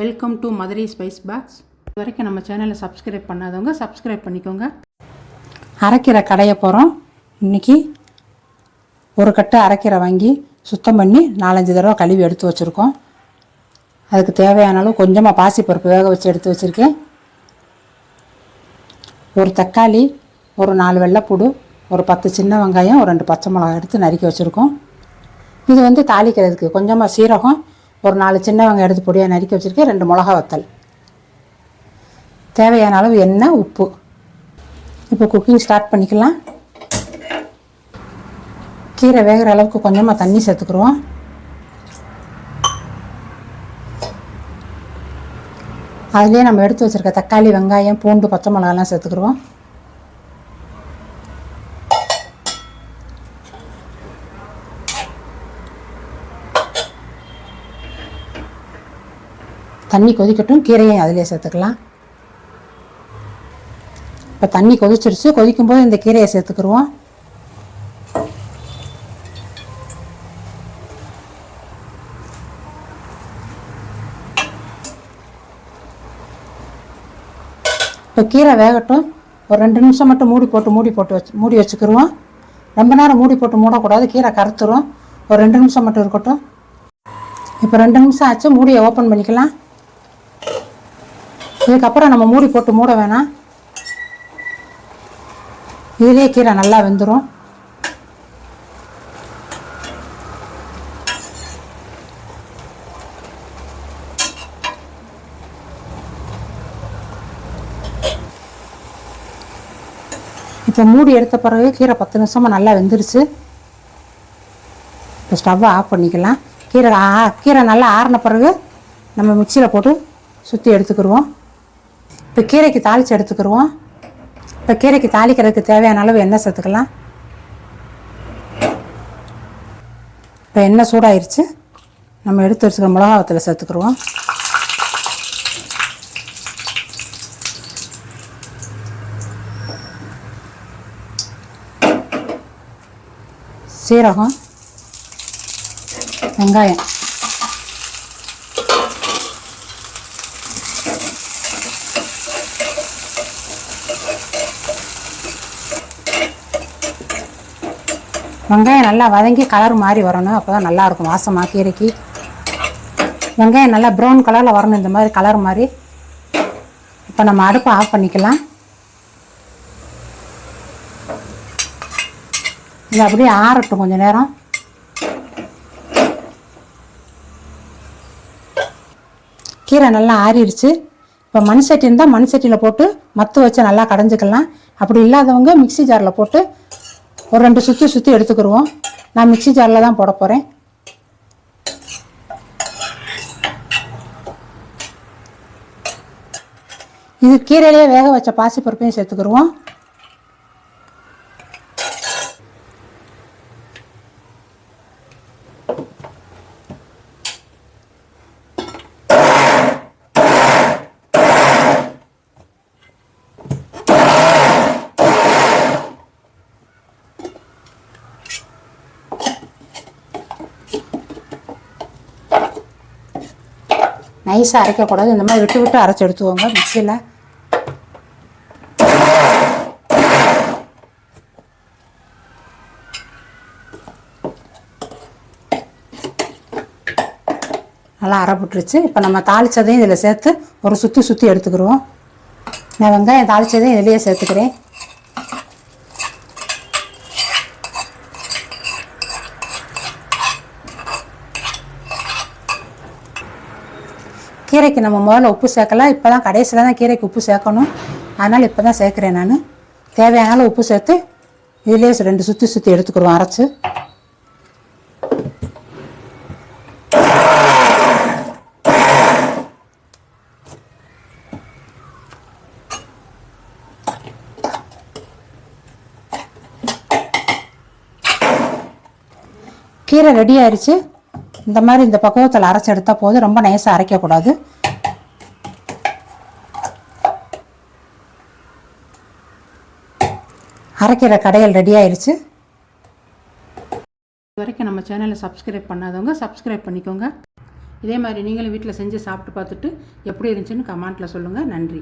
Welcome to Madurai spice box இது வரைக்கும் நம்ம சேனலை சப்ஸ்கிரைப் பண்ணாதவங்க சப்ஸ்கிரைப் பண்ணிக்கோங்க. அரைக்கிற கடையை போகிறோம் இன்னைக்கு ஒரு கட்டு அரைக்கீரை வாங்கி சுத்தம் பண்ணி நாலஞ்சு தடவை கழுவி எடுத்து வச்சுருக்கோம். அதுக்கு தேவையான அளவு கொஞ்சமாக பாசிப்பருப்பு வேக வச்சு எடுத்து வச்சுருக்கேன். ஒரு தக்காளி ஒரு நாலு வெள்ளைப்பூடு ஒரு பத்து சின்ன வெங்காயம் ஒரு ரெண்டு பச்சை மிளகாய் எடுத்து நறுக்கி வச்சுருக்கோம். இது வந்து தாளிக்கிறதுக்கு கொஞ்சமாக சீரகம் ஒரு நாலு சின்ன வெங்காயம் எடுத்து பொடியாக நறுக்கி வச்சுருக்கேன். ரெண்டு மிளகா வத்தல். தேவையான அளவு எண்ணெய் உப்பு. இப்போ குக்கிங் ஸ்டார்ட் பண்ணிக்கலாம். கீரை வேகிற அளவுக்கு கொஞ்சமாக தண்ணி சேர்த்துக்குருவோம் அதுலேயே நம்ம எடுத்து வச்சுருக்க தக்காளி வெங்காயம் பூண்டு பச்சை மிளகாலாம் சேர்த்துக்குருவோம் தண்ணி கொதிக்கட்டும் கீரையும் அதிலே சேர்த்துக்கலாம். இப்போ தண்ணி கொதிச்சிருச்சு. கொதிக்கும்போது இந்த கீரையை சேர்த்துக்குருவோம். இப்போ கீரை வேகட்டும். ஒரு ரெண்டு நிமிஷம் மட்டும் மூடி போட்டு மூடி போட்டு வச்சு மூடி வச்சுக்கிருவோம். ரொம்ப நேரம் மூடி போட்டு மூடக்கூடாது. கீரை கருத்துரும் ஒரு ரெண்டு நிமிஷம் மட்டும் இருக்கட்டும். இப்போ ரெண்டு நிமிஷம் ஆச்சு. மூடியை ஓப்பன் பண்ணிக்கலாம். இதுக்கப்புறம் நம்ம மூடி போட்டு மூட வேணாம். இதுலேயே கீரை நல்லா வெந்துடும் இப்போ மூடி எடுத்த பிறகு கீரை பத்து நிமிஷமாக நல்லா வெந்துருச்சு. இப்போ ஸ்டவ்வை ஆஃப் பண்ணிக்கலாம். கீரை ஆ- கீரை நல்லா ஆறின பிறகு நம்ம மிக்சியில் போட்டு சுற்றி எடுத்துக்கிடுவோம் இப்போ கீரைக்கு தாளித்து எடுத்துக்கிடுவோம் இப்போ கீரைக்கு தாளிக்கிறதுக்கு தேவையான அளவு எண்ணெய் சேர்த்துக்கலாம். இப்போ எண்ணெய் சூடாயிருச்சு. நம்ம எடுத்து வச்சுக்கிற மிளகா வத்தலை சேர்த்துக்கிடுவோம் சீரகம் வெங்காயம். வெங்காயம் நல்லா வதங்கி கலர் மாதிரி வரணும். அப்போ தான் நல்லாயிருக்கும் வாசமாக கீரைக்கு வெங்காயம் நல்லா ப்ரௌன் கலரில் வரணும். இந்த மாதிரி கலர் மாதிரி இப்போ நம்ம அடுப்பை ஆஃப் பண்ணிக்கலாம். இது அப்படியே ஆறட்டும் கொஞ்சம் நேரம். கீரை நல்லா ஆறிடுச்சு. இப்போ மண் சட்டி இருந்தால் மண் சட்டியில் போட்டு மத்து வச்சு நல்லா கடைஞ்சிக்கலாம். அப்படி இல்லாதவங்க மிக்ஸி ஜாரில் போட்டு ஒரு ரெண்டு சுற்றி சுற்றி எடுத்துக்கிடுவோம் நான் மிக்சி ஜாரில் தான் போட போகிறேன் இது கீரையிலே வேக வச்ச பாசிப்பருப்பையும் சேர்த்துக்கிடுவோம் நைஸாக அரைக்கக்கூடாது. இந்த மாதிரி விட்டு விட்டு அரைச்சி எடுத்துக்கோங்க. மிக்சியில். நல்லா அரைப்பட்டுருச்சு. இப்போ நம்ம தாளித்ததையும் இதில் சேர்த்து ஒரு சுற்றி சுற்றி எடுத்துக்கிறோம் நான் வெங்காயம் தாளித்ததையும் இதிலேயே சேர்த்துக்கிறேன். கீரைக்கு நம்ம முதல்ல உப்பு சேர்க்கலாம். இப்போ தான் கடைசியில் தான் கீரைக்கு உப்பு சேர்க்கணும். அதனால் இப்போ தான் சேர்க்குறேன் நான். தேவையான உப்பு சேர்த்து இதுலேயே ரெண்டு சுற்றி சுற்றி எடுத்துக்கிடுவோம் அரைச்சி. கீரை ரெடி ஆயிடுச்சு இந்த மாதிரி இந்த பக்குவத்தில் அரைச்சி எடுத்தால் போதும் ரொம்ப நைஸாக அரைக்கக்கூடாது அரைக்கிற கடையில் ரெடி ஆயிடுச்சு இது வரைக்கும் நம்ம சேனலை சப்ஸ்கிரைப் பண்ணாதவங்க சப்ஸ்கிரைப் பண்ணிக்கோங்க. இதே மாதிரி நீங்களும் வீட்டில் செஞ்சு சாப்பிட்டு பார்த்துட்டு எப்படி இருந்துச்சுன்னு கமெண்ட்டில் சொல்லுங்கள் நன்றி.